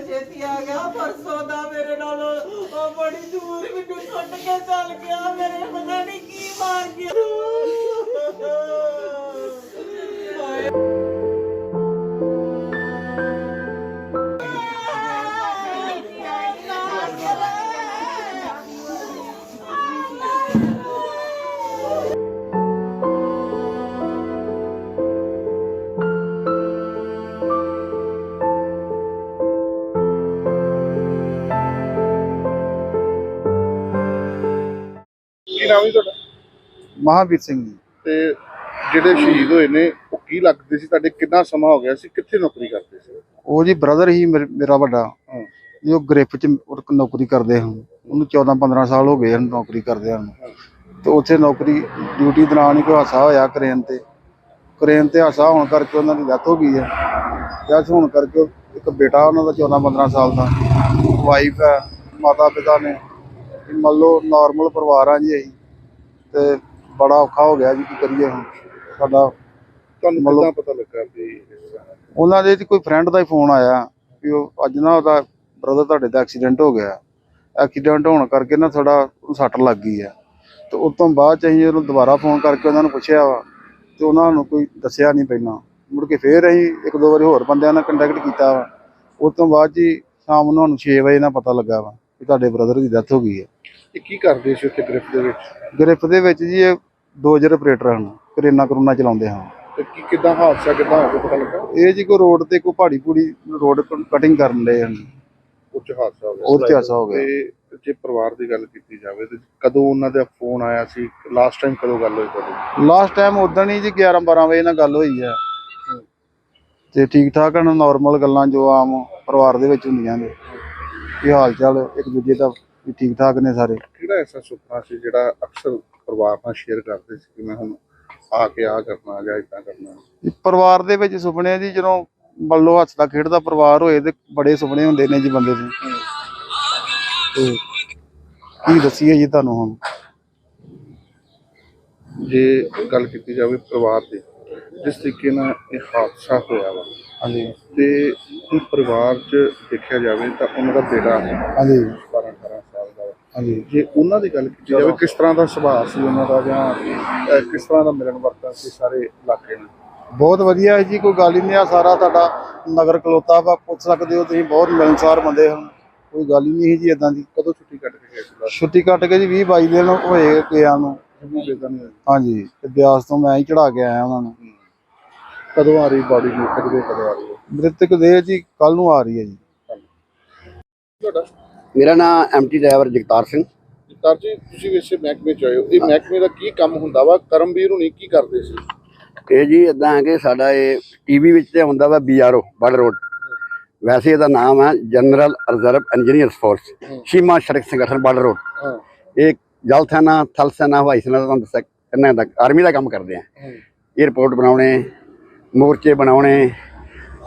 ਬਹੁਤ ਛੇਤੀ ਆ ਗਿਆ, ਪਰਸੋਂ ਦਾ ਮੇਰੇ ਨਾਲ ਉਹ ਬੜੀ ਦੂਰ ਮੈਨੂੰ ਛੱਡ ਕੇ ਚੱਲ ਗਿਆ, ਮੇਰੇ ਪਤਾ ਨਹੀਂ ਕੀ ਮਾਰ ਗਿਆ। ਨਾਮ ਹੈ ਤੁਹਾਡਾ? ਮਹਾਵੀਰ ਸਿੰਘ ਜੀ। ਤੇ ਜਿਹੜੇ ਸ਼ਹੀਦ ਹੋਏ ਨੇ ਉਹ ਕੀ ਲੱਗਦੇ ਸੀ? ਤੁਹਾਡੇ ਕਿੰਨਾ ਸਮਾਂ ਹੋ ਗਿਆ ਸੀ? ਕਿੱਥੇ ਨੌਕਰੀ ਕਰਦੇ ਸੀ? ਉਹ ਜੀ ਬ੍ਰਦਰ ਹੀ ਮੇਰੇ- ਮੇਰਾ ਵੱਡਾ। ਹਾਂ। ਜੋ ਗ੍ਰਿਫ ਚ ਉਹ ਨੌਕਰੀ ਕਰਦੇ ਹਨ। ਉਹਨੂੰ 14 15 ਸਾਲ ਹੋ ਗਏ ਹਨ ਨੌਕਰੀ ਕਰਦੇ ਹਨ। ਤੇ ਉੱਥੇ ਨੌਕਰੀ ਡਿਊਟੀ ਦੌਰਾਨ ਹੀ ਕੋਈ ਹਾਸਾ ਹੋਇਆ ਕ੍ਰੇਨ ਤੇ। ਕ੍ਰੇਨ ਤੇ ਹਾਸਾ ਹੋਣ ਕਰਕੇ ਉਹਨਾਂ ਦੀ ਡੈਥ ਹੋ ਗਈ ਹੈ। ਡੈਥ ਹੋਣ ਕਰਕੇ ਇੱਕ ਬੇਟਾ ਉਹਨਾਂ ਦਾ 14 15 ਸਾਲ ਦਾ। ਵਾਈਫ ਹੈ ਮਾਤਾ ਪਿਤਾ ਨੇ। ਵੀ ਮੰਨ ਲਓ ਨਾਰਮਲ ਪਰਿਵਾਰ ਆ ਜੀ ਅਸੀਂ। ਤੇ ਬੜਾ ਔਖਾ ਹੋ ਗਿਆ ਜੀ ਕੀ ਕਰੀਏ ਹੁਣ। ਸਾਡਾ ਤੁਹਾਨੂੰ ਕਿੱਦਾਂ ਪਤਾ ਲੱਗਾ ਵੀ? ਉਹਨਾਂ ਦੇ ਕੋਈ ਫਰੈਂਡ ਦਾ ਹੀ ਫੋਨ ਆਇਆ ਵੀ ਉਹ ਅੱਜ ਨਾ ਉਹਦਾ ਬ੍ਰਦਰ ਤੁਹਾਡੇ ਦਾ ਐਕਸੀਡੈਂਟ ਹੋ ਗਿਆ। ਐਕਸੀਡੈਂਟ ਹੋਣ ਕਰਕੇ ਨਾ ਥੋੜਾ ਸੱਟ ਲੱਗ ਗਈ ਹੈ। ਤੇ ਉਸ ਤੋਂ ਬਾਅਦ ਚ ਅਸੀਂ ਉਹਨੂੰ ਦੁਬਾਰਾ ਫੋਨ ਕਰਕੇ ਉਹਨਾਂ ਨੂੰ ਪੁੱਛਿਆ ਵਾ ਤੇ ਉਹਨਾਂ ਨੂੰ ਕੋਈ ਦੱਸਿਆ ਨਹੀਂ ਪਹਿਲਾਂ। ਮੁੜ ਕੇ ਫੇਰ ਅਸੀਂ ਇੱਕ ਦੋ ਵਾਰੀ ਹੋਰ ਬੰਦਿਆਂ ਨਾਲ ਕੰਟੈਕਟ ਕੀਤਾ ਵਾ। ਉਸ ਤੋਂ ਬਾਅਦ ਜੀ ਸ਼ਾਮ ਨੂੰ ਸਾਨੂੰ 6 ਵਜੇ ਨਾਲ ਪਤਾ ਲੱਗਾ ਵਾ ਕਿ ਤੁਹਾਡੇ ਬ੍ਰਦਰ ਦੀ ਡੈਥ ਹੋ ਗਈ ਹੈ। ਇਹ ਕੀ ਕਰਦੇ ਸੀ ਉੱਥੇ ਗ੍ਰਿਫ ਦੇ ਵਿੱਚ? ਗ੍ਰਿਫ ਦੇ ਵਿੱਚ ਜੀ ਇਹ ਡੋਜਰ ਆਪਰੇਟਰ ਹਨ ਕਰੇਨਾ ਕਰੂਨਾ ਚਲਾਉਂਦੇ ਹਨ। ਤੇ ਕੀ ਕਿੱਦਾਂ ਹਾਦਸਾ ਕਿੱਦਾਂ ਹੋ ਗਿਆ ਪਤਾ ਲੱਗਾ? ਇਹ ਜੀ ਕੋਈ ਰੋਡ ਤੇ ਕੋਈ ਪਹਾੜੀ ਪੂੜੀ ਰੋਡ ਕਟਿੰਗ ਕਰਨ ਲਏ ਹਨ। ਉੱਚ ਹਾਦਸਾ ਹੋ ਗਿਆ। ਉਹ 'ਚ ਹਾਦਸਾ ਹੋ ਗਿਆ। ਤੇ ਜੇ ਪਰਿਵਾਰ ਦੀ ਗੱਲ ਕੀਤੀ ਜਾਵੇ ਤੇ ਕਦੋਂ ਉਹਨਾਂ ਦਾ ਫੋਨ ਆਇਆ ਸੀ? ਲਾਸਟ ਟਾਈਮ ਕਦੋਂ ਗੱਲ ਹੋਈ ਤੁਹਾਡੀ? ਲਾਸਟ ਟਾਈਮ ਉਦੋਂ ਹੀ ਜੀ 11 12 ਵਜੇ ਨਾਲ ਗੱਲ ਹੋਈ ਹੈ। ਤੇ ਠੀਕ ਠਾਕ ਹਨ ਨਾਰਮਲ ਗੱਲਾਂ ਜੋ ਆਮ ਪਰਿਵਾਰ ਦੇ ਵਿੱਚ ਹੁੰਦੀਆਂ ਨੇ। ਕੀ ਹਾਲ ਚਾਲ ਇੱਕ ਦੂਜੇ ਦਾ ਵੀ ਠੀਕ ਠਾਕ ਨੇ ਸਾਰੇ। ਕਿਹੜਾ ਐਸਾ ਸੁਪਨਾ ਸੀ ਜਿਹੜਾ ਅਕਸਰ ਪਰਿਵਾਰ ਨਾਲ ਸ਼ੇਅਰ ਕਰਦੇ ਸੀ ਕਿ ਮੈਂ ਹੁਣ ਆ ਕੇ ਆ ਕਰਨਾ ਜਾਂ ਇਦਾਂ ਕਰਨਾ? ਵੀ ਪਰਿਵਾਰ ਦੇ ਵਿੱਚ ਸੁਪਨੇ ਜੀ ਜਦੋਂ ਮੰਨ ਲਓ ਹੱਸਦਾ ਖੇਡਦਾ ਪਰਿਵਾਰ ਹੋਏ ਤੇ ਬੜੇ ਸੁਪਨੇ ਹੁੰਦੇ ਨੇ ਜੀ ਬੰਦੇ ਦੇ। ਤੇ ਕੀ ਦੱਸੀਏ ਜੀ ਤੁਹਾਨੂੰ ਹੁਣ? ਜੇ ਗੱਲ ਕੀਤੀ ਜਾਵੇ ਪਰਿਵਾਰ ਦੀ ਜਿਸ ਤਰੀਕੇ ਨਾਲ ਇਹ ਹਾਦਸਾ ਹੋਇਆ ਵਾ ਹਾਂਜੀ। ਤੇ ਇਹ ਪਰਿਵਾਰ 'ਚ ਦੇਖਿਆ ਜਾਵੇ ਤਾਂ ਉਹਨਾਂ ਦਾ ਬੇਟਾ ਹੈ ਹਾਂਜੀ। 17 18 ਸਾਲ ਦਾ ਵਾ। ਹਾਂਜੀ ਜੇ ਉਹਨਾਂ ਦੀ ਗੱਲ ਕੀਤੀ ਜਾਵੇ ਕਿਸ ਤਰ੍ਹਾਂ ਦਾ ਸੁਭਾਅ ਸੀ ਉਹਨਾਂ ਦਾ ਜਾਂ ਅਹ, ਕਿਸ ਤਰ੍ਹਾਂ ਦਾ ਮਿਲਣ ਵਰਤਨ ਸੀ ਸਾਰੇ ਇਲਾਕੇ ਨਾਲ? ਬਹੁਤ ਵਧੀਆ ਹੈ ਜੀ ਕੋਈ ਗੱਲ ਹੀ ਨਹੀਂ ਆ ਸਾਰਾ ਤੁਹਾਡਾ ਨਗਰ ਕਲੋਤਾ ਵਾ ਪੁੱਛ ਸਕਦੇ ਹੋ ਤੁਸੀਂ ਬਹੁਤ ਮਿਲਣਸਾਰ ਬੰਦੇ ਹਨ। ਕੋਈ ਗੱਲ ਹੀ ਨਹੀਂ ਹੈ ਜੀ ਇਦਾਂ ਦੀ। ਕਦੋਂ ਛੁੱਟੀ ਕੱਟ ਕੇ ਗਏ ਸੀ ਬਸ? ਛੁੱਟੀ ਕੱਟ ਕੇ ਜੀ 20 22 ਦਿਨ ਹੋਏ ਗਿਆ ਨੂੰ। ਜੰਮੂ ਬੇਦਾ ਨਹੀਂ ਹੋਈ। ਹਾਂਜੀ ਤੇ ਬਿਆਸ ਤੋਂ ਮੈਂ ਹੀ ਚੜਾ ਕੇ ਆਇਆ ਉਹਨਾਂ ਨੂੰ। ਕਦੋਂ ਆ ਰਹੀ ਬਾਡੀ ਨੂੰ ਕਦੋਂ ਕਦੋਂ ਆ ਰਹੀ ਹੈ? ਮ੍ਰਿਤਕ ਦੇਹ ਜੀ ਕੱਲ ਨੂੰ ਆ ਰਹੀ ਹੈ ਜੀ। ਤੁਹਾਡਾ ਮੇਰਾ ਨਾਮ ਐਮਟੀ ਡਰਾਈਵਰ ਜਗਤਾਰ ਸਿੰਘ। ਜਗਤਾਰ ਜੀ ਤੁਸੀਂ ਇਸੇ ਮਹਿਕਮੇ ਚ ਆਏ ਹੋ ਇਹ ਮਹਿਕਮੇ ਦਾ ਕੀ ਕੰਮ ਹੁੰਦਾ ਵਾ? ਕਰਮਵੀਰ ਹੁਣੀ ਕੀ ਕਰਦੇ ਸੀ? ਇਹ ਜੀ ਇਦਾਂ ਹੈ ਕਿ ਸਾਡਾ ਇਹ ਟੀਵੀ ਵਿੱਚ ਤੇ ਹੁੰਦਾ ਵਾ ਬੀਆਰਓ ਬੜ ਰੋਡ ਵੈਸੇ ਇਹਦਾ ਨਾਮ ਹੈ ਜਨਰਲ ਰਿਜ਼ਰਵ ਇੰਜੀਨੀਅਰਸ ਫੋਰਸ ਸੀਮਾ ਸੜਕ ਸੰਗਠਨ ਬੜ ਰੋਡ ਇਹ ਜਲ ਸੈਨਾ ਥਲ ਸੈਨਾ ਹਵਾਈ ਸੈਨਾ ਦਾ ਦੱਸਿਆ ਕਿੰਨਾ ਦਾ ਆਰਮੀ ਦਾ ਕੰਮ ਕਰਦੇ ਆ। 에어ਪੋਰਟ ਬਣਾਉਣੇ ਮੋਰਚੇ ਬਣਾਉਣੇ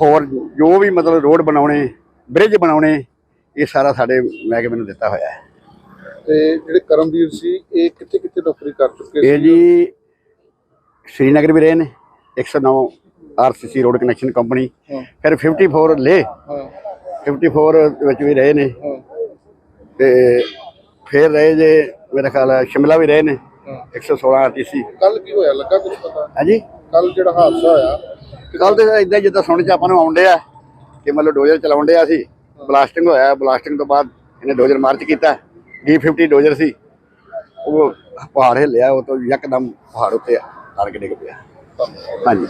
ਹੋਰ ਜੋ ਵੀ ਮਤਲਬ ਰੋਡ ਬਣਾਉਣੇ ਬ੍ਰਿਜ ਬਣਾਉਣੇ ਇਹ ਸਾਰਾ ਸਾਡੇ ਮਹਿਕਮੇ ਨੂੰ ਦਿੱਤਾ ਹੋਇਆ ਹੈ। ਤੇ ਜਿਹੜੇ ਕਰਮਵੀਰ ਸੀ ਇਹ ਕਿੱਥੇ ਕਿੱਥੇ ਨੌਕਰੀ ਕਰ ਚੁੱਕੇ ਇਹ ਜੀ ਸ਼੍ਰੀਨਗਰ ਵੀ ਰਹੇ ਨੇ 109 ਆਰਸੀਸੀ ਰੋਡ ਕਨੈਕਸ਼ਨ ਕੰਪਨੀ ਫਿਰ 54 ਲੇ ਹਾਂ। 54 ਦੇ ਵਿੱਚ ਵੀ ਰਹੇ ਨੇ। ਤੇ ਫਿਰ ਰਹੇ ਜੇ ਮੇਰਾ ਖਿਆਲ ਹੈ ਸ਼ਿਮਲਾ ਵੀ ਰਹੇ ਨੇ ਹਾਂ। 116 ਆਰਟੀਸੀ ਕੱਲ ਕੀ ਹੋਇਆ ਲੱਗਾ ਕੁਝ ਪਤਾ? ਹਾਂਜੀ? ਕੱਲ ਜਿਹੜਾ ਹਾਦਸਾ ਹੋਇਆ ਕੱਲ ਤੇ ਇਦਾਂ ਜਿੱਦਾਂ ਸੁਣ ਚ ਆਪਾਂ ਨੂੰ ਆਉਂਦੇ ਆ ਕਿ ਮਤਲਬ ਡੋਜ਼ਰ ਚਲਾਉਣ ਡਿਆ ਸੀ। ਬਲਾਸਟਿੰਗ ਹੋਇਆ ਬਲਾਸਟਿੰਗ ਤੋਂ ਬਾਅਦ ਇਹਨੇ ਡੋਜ਼ਰ ਮਾਰਚ ਕੀਤਾ। ਡੀ50 ਡੋਜ਼ਰ ਸੀ। ਉਹ ਪਹਾੜ ਹਿੱਲਿਆ, ਉਹ ਤੋਂ ਯਕਦਮ ਪਹਾੜ ਉੱਤੇ ਆ ਡਿੱਗ ਪਿਆ। ਹਾਂਜੀ।